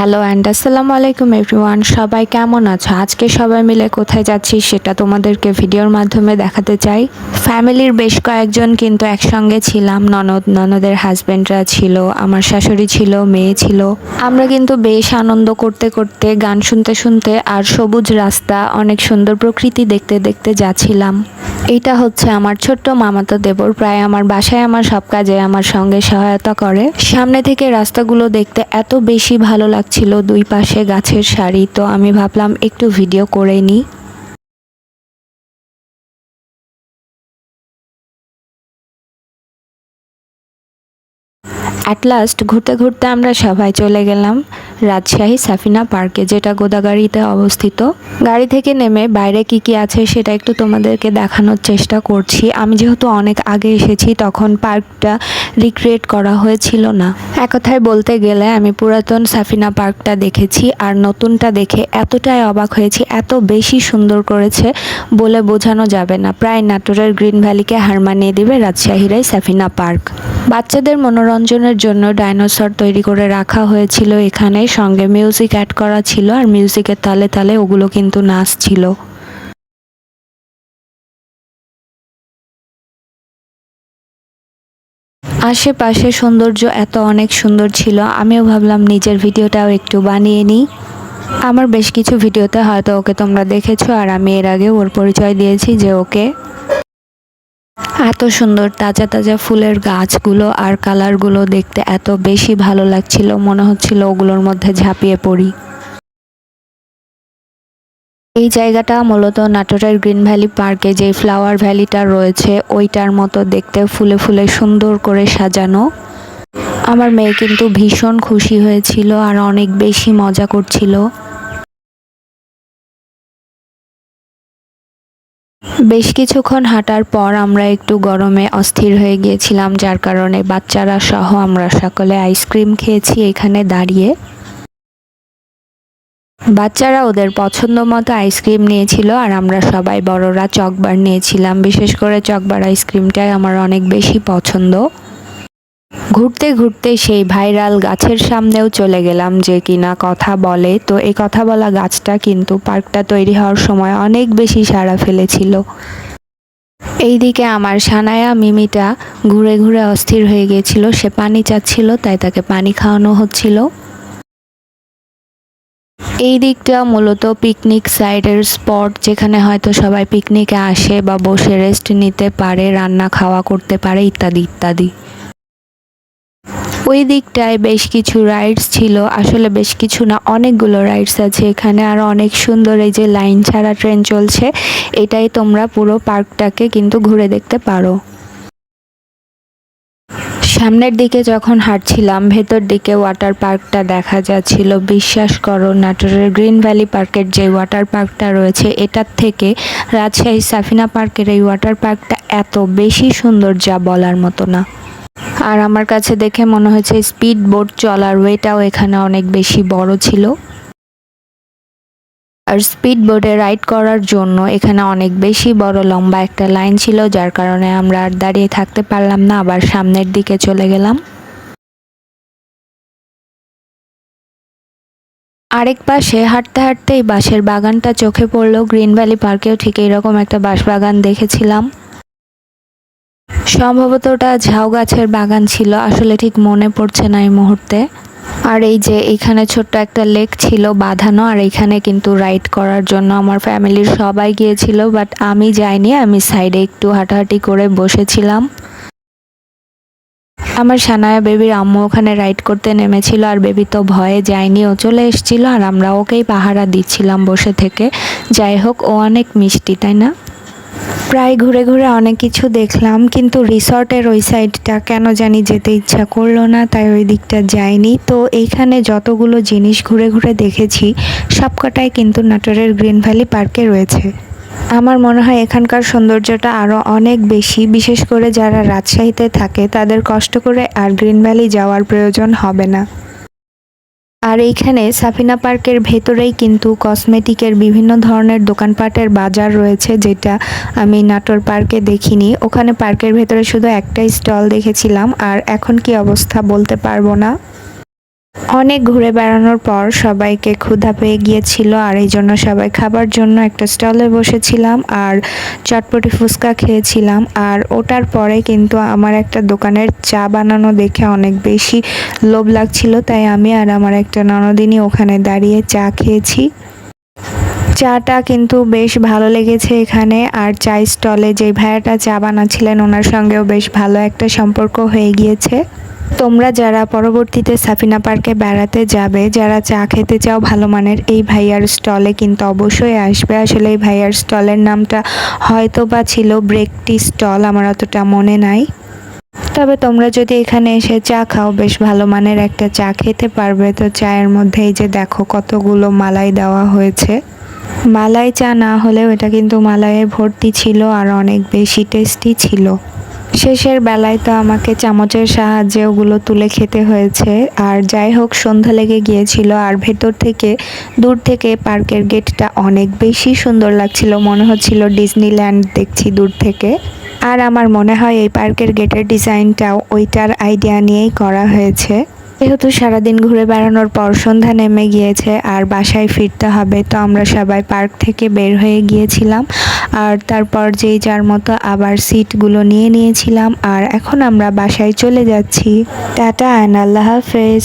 Hello and আসসালামু আলাইকুম everyone সবাই কেমন আছো? আজকে সবাই মিলে কোথায় যাচ্ছি সেটা তোমাদেরকে ভিডিওর মাধ্যমে দেখাতে চাই। ফ্যামিলির বেশ কয়েকজন কিন্তু একসঙ্গে ছিলাম। ননদ, ননদের হাজব্যান্ডরা ছিল, আমার শাশুড়ি ছিল, মেয়ে ছিল। আমরা কিন্তু বেশ আনন্দ করতে করতে, গান শুনতে শুনতে আর সবুজ রাস্তা, অনেক সুন্দর প্রকৃতি দেখতে দেখতে যাচ্ছিলাম। এটা হচ্ছে আমার ছোট্ট মামাতো দেবর। প্রায় আমার বাসায় আমার সব কাজে আমার সঙ্গে সহায়তা করে। সামনে থেকে রাস্তাগুলো দেখতে এত বেশি ভালো লাগছিল দুই পাশে গাছের সারি, তো আমি ভাবলাম একটু ভিডিও করে নিই অ্যাট লাস্ট ঘুরতে ঘুরতে আমরা সবাই চলে গেলাম রাজশাহী সাফিনা পার্কে, যেটা গোদাগাড়িতে অবস্থিত। গাড়ি থেকে নেমে বাইরে কি কি আছে সেটা একটু তোমাদেরকে দেখানোর চেষ্টা করছি। আমি যেহেতু অনেক আগে এসেছি, তখন পার্কটা রিক্রিয়েট করা হয়েছিল না। এক কথায় বলতে গেলে আমি পুরাতন সাফিনা পার্কটা দেখেছি আর নতুনটা দেখে এতটাই অবাক হয়েছি, এত বেশি সুন্দর করেছে বলে বোঝানো যাবে না। প্রায় নাটোরের গ্রিন ভ্যালিকে হার মানিয়ে দিবে রাজশাহীরাই সাফিনা পার্ক। বাচ্চাদের মনোরঞ্জনের জন্য ডাইনোসর তৈরি করে রাখা হয়েছিল এখানে সঙ্গে মিউজিক অ্যাড করা ছিল আর মিউজিকের তালে তালে ওগুলো কিন্তু নাচছিল। আশেপাশে সৌন্দর্য এত অনেক সুন্দর ছিল, আমিও ভাবলাম নিজের ভিডিওটাও একটু বানিয়ে নিই। আমার বেশ কিছু ভিডিওতে হয়তো ওকে তোমরা দেখেছ আর আমি এর আগে ওর পরিচয় দিয়েছি যে ওকে। এত সুন্দর তাজা তাজা ফুলের গাছগুলো আর কালারগুলো দেখতে এত বেশি ভালো লাগছিল, মনে হচ্ছিল ওগুলোর মধ্যে ঝাঁপিয়ে পড়ি। এই জায়গাটা মূলত নাটোরের গ্রিন ভ্যালি পার্কে যে ফ্লাওয়ার ভ্যালিটা রয়েছে, ওইটার মতো দেখতে ফুলে ফুলে সুন্দর করে সাজানো। আমার মেয়ে কিন্তু ভীষণ খুশি হয়েছিল আর অনেক বেশি মজা করছিল। বেশ কিছুক্ষণ হাঁটার পর আমরা একটু গরমে অস্থির হয়ে গিয়েছিলাম, যার কারণে বাচ্চারা সহ আমরা সকলে আইসক্রিম খেয়েছি এখানে দাঁড়িয়ে। বাচ্চারা ওদের পছন্দ মতো আইসক্রিম নিয়েছিল আর আমরা সবাই বড়রা চকবার নিয়েছিলাম। বিশেষ করে চকবার আইসক্রিমটাই আমার অনেক বেশি পছন্দ। ঘুরতে ঘুরতে সেই ভাইরাল গাছের সামনেও চলে গেলাম যে কিনা কথা বলে। তো এই কথা বলা গাছটা কিন্তু পার্কটা তৈরি হওয়ার সময় অনেক বেশি সাড়া ফেলেছিল। এইদিকে আমার সানায়া, মিমিটা ঘুরে ঘুরে অস্থির হয়ে গিয়েছিল। সে পানি চাচ্ছিল, তাই তাকে পানি খাওয়ানো হচ্ছিল। এই দিকটা মূলত পিকনিক সাইডের স্পট যেখানে হয়তো সবাই পিকনিকে আসে বা বসে রেস্ট নিতে পারে, রান্না খাওয়া করতে পারে, ইত্যাদি ইত্যাদি। ওই দিকটায় বেশ কিছু রাইডস ছিল। আসলে বেশ কিছু না, অনেকগুলো রাইডস আছে এখানে। আর অনেক সুন্দর এই যে লাইন ছাড়া ট্রেন চলছে, এটাই তোমরা পুরো পার্কটাকে কিন্তু ঘুরে দেখতে পারো। সামনের দিকে যখন হাঁটছিলাম, ভেতর দিকে ওয়াটার পার্কটা দেখা যাচ্ছিল। বিশ্বাস করো, নাটোরের গ্রিন ভ্যালি পার্কের যে ওয়াটার পার্কটা রয়েছে, এটার থেকে রাজশাহী সাফিনা পার্কের এই ওয়াটার পার্কটা এত বেশি সুন্দর যা বলার মতো না। আর আমার কাছে দেখে মনে হয়েছে স্পিড বোট চলার ওয়েটাও এখানে অনেক বেশি বড় ছিল। আর স্পিড বোটে রাইড করার জন্য এখানে অনেক বেশি বড় লম্বা একটা লাইন ছিল, যার কারণে আমরা আর দাঁড়িয়ে থাকতে পারলাম না, আবার সামনের দিকে চলে গেলাম। আরেক পাশে হাঁটতে হাঁটতে এই বাঁশের বাগানটা চোখে পড়ল। গ্রিন ভ্যালি পার্কেও ঠিক এইরকম একটা বাঁশ বাগান দেখেছিলাম। সম্ভবত ওটা ঝাউ গাছের বাগান ছিল, আসলে ঠিক মনে পড়ছে না এই মুহূর্তে। আর এই যে এখানে ছোট্ট একটা লেক ছিল বাঁধানো, আর এখানে কিন্তু রাইড করার জন্য আমার ফ্যামিলির সবাই গিয়েছিল, বাট আমি যাইনি, আমি সাইডে একটু হাঁটাহাঁটি করে বসেছিলাম। আমার সানায়া বেবির আম্মু ওখানে রাইড করতে নেমেছিল, আর বেবি তো ভয়ে যায়নি, ও চলে এসেছিল, আর আমরা ওকেই পাহারা দিচ্ছিলাম বসে থেকে। যাই হোক, ও অনেক মিষ্টি, তাই না? প্রায় ঘুরে ঘুরে অনেক কিছু দেখলাম, কিন্তু রিসর্টের ওই সাইডটা কেন জানি যেতে ইচ্ছা করল না, তাই ওই দিকটা যাইনি। তো এইখানে যতগুলো জিনিস ঘুরে ঘুরে দেখেছি, সবকটাই কিন্তু নাটোরের গ্রিন ভ্যালি পার্কে রয়েছে। আমার মনে হয় এখানকার সৌন্দর্যটা আরও অনেক বেশি, বিশেষ করে যারা রাজশাহীতে থাকে, তাদের কষ্ট করে আর গ্রিন ভ্যালি যাওয়ার প্রয়োজন হবে না। আর এইখানে সাফিনা পার্কের ভেতরেই কিন্তু কসমেটিকের বিভিন্ন ধরনের দোকানপাটের বাজার রয়েছে, যেটা আমি নাটোর পার্কে দেখিনি। ওখানে পার্কের ভেতরে শুধু একটাই স্টল দেখেছিলাম, আর এখন কি অবস্থা বলতে পারব না। অনেক ঘুরে বেড়ানোর পর সবাইকে ক্ষুধা পেয়ে গিয়েছিল আর এই জন্য সবাই খাবার জন্য একটা স্টলে বসেছিলাম আর চটপটি ফুচকা খেয়েছিলাম। আর ওটার পরে কিন্তু আমার একটা দোকানের চা বানানো দেখে অনেক বেশি লোভ লাগছিল, তাই আমি আর আমার একটা ননদিনী ওখানে দাঁড়িয়ে চা খেয়েছি। চাটা কিন্তু বেশ ভালো লেগেছে এখানে আর চা স্টলে যে ভাইয়াটা চা বানাচ্ছিলেন, ওনার সঙ্গেও বেশ ভালো একটা সম্পর্ক হয়ে গিয়েছে। তোমরা যারা পরবর্তীতে সাফিনা পার্কে বেড়াতে যাবে, যারা চা খেতে চাও ভালো মানের, এই ভাইয়ার স্টলে কিন্তু অবশ্যই আসবে। আসলে এই ভাইয়ার স্টলের নামটা হয়তো বা ছিল ব্রেকটি স্টল আমার অতটা মনে নাই। তবে তোমরা যদি এখানে এসে চা খাও, বেশ ভালো মানের একটা চা খেতে পারবে। তো চায়ের মধ্যে এই যে দেখো কতগুলো মালাই দেওয়া হয়েছে। মালাই চা না হলেও এটা কিন্তু মালাইয়ে ভর্তি ছিল আর অনেক বেশি টেস্টি ছিল। শেষের বেলায় তো আমাকে চামচের সাহায্যে ওগুলো তুলে খেতে হয়েছে। আর যাই হোক, সন্ধ্যা লেগে গিয়েছিল আর ভেতর থেকে, দূর থেকে পার্কের গেটটা অনেক বেশি সুন্দর লাগছিল। মনে হচ্ছিল ডিজনিল্যান্ড দেখছি দূর থেকে। আর আমার মনে হয় এই পার্কের গেটের ডিজাইনটাও ওইটার আইডিয়া নিয়েই করা হয়েছে। যেহেতু সারাদিন ঘুরে বেড়ানোর পর সন্ধ্যা নেমে গিয়েছে আর বাসায় ফিরতে হবে, তো আমরা সবাই পার্ক থেকে বের হয়ে গিয়েছিলাম। আর তারপর যেই যার মতো আবার সিটগুলো নিয়ে নিয়েছিলাম আর এখন আমরা বাসায় চলে যাচ্ছি। টাটা অ্যান্ড আল্লাহ হাফেজ।